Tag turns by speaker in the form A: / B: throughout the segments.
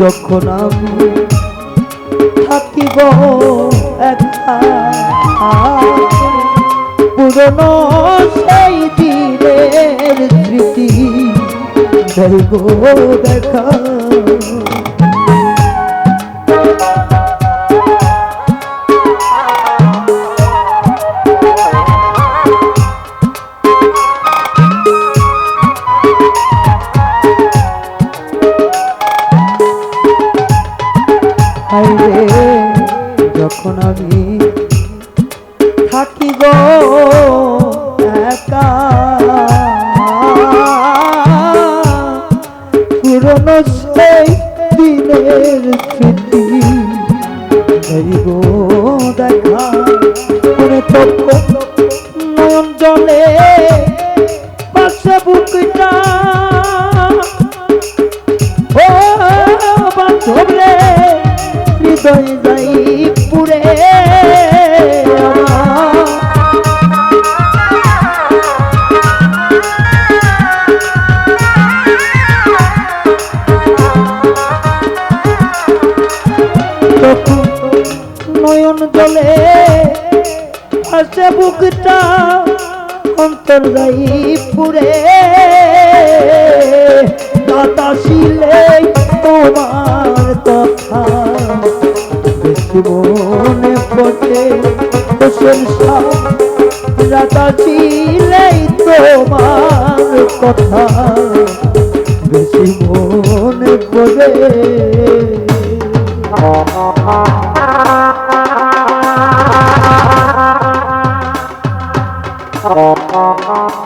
A: যখন আমি থাকিব একা পুরনো সেই দিনের স্মৃতি দেব দেখা। যখন আমি থাকি গো একা, পুরনো সেই দিনের স্মৃতি দেব দেখা। করে নয়ন জলে বুকটা। ও হৃদয় নয়ন জলে আসে বুকটা অন্তর যাই পুরে দাদা শিলে তোমার কথা মনে পড়ে হোসেন শাহ রাতা তোমার কথা বেশি মনে পড়ে। Oh, oh, oh.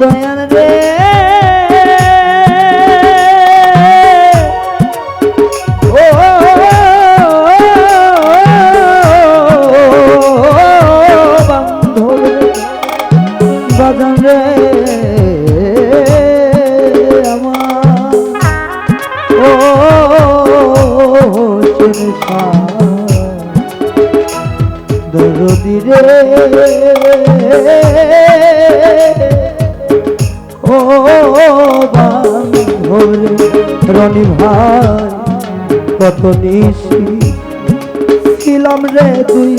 A: দয়াল রে দরদি রে ও বান্ধবরে রনি ভাই, কত নিশি ছিলাম রে তুই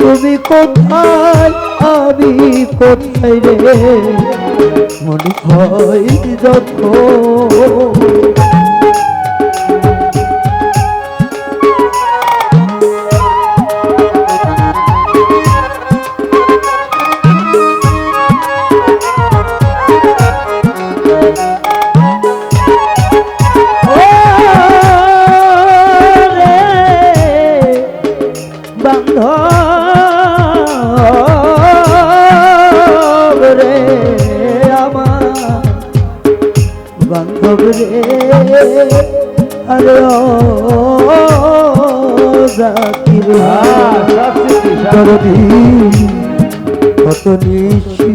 A: তুমি কোথায় আমি কোথায় রে? মনে হয় যখন আমার বান্ধব রে আরে জাতির দরদি কত নিশি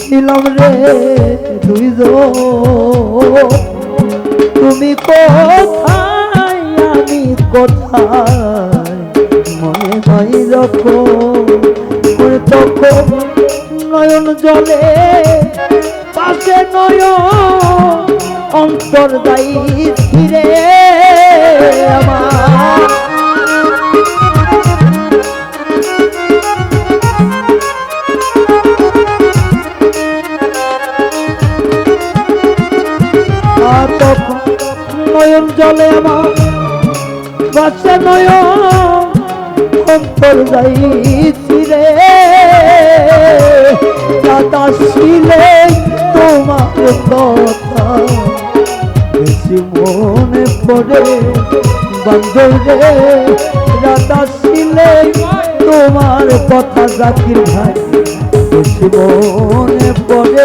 A: ছিলাম রে দুইজন। তুমি কোথায় আমি কোথায় মনে হয় যখন। নয়ন জলে পাকে নয়ন অন্তর যাই ফিরে আমার। নয়ন জলে আমার বাচ্চা নয়ন অন্তর ফিরে ছিলে তোমার কথা। বেশি মনে পড়ে বান্ধবে রে দাদা ছিলে তোমার কথা জাতির ভাই। বেশি মনে পড়ে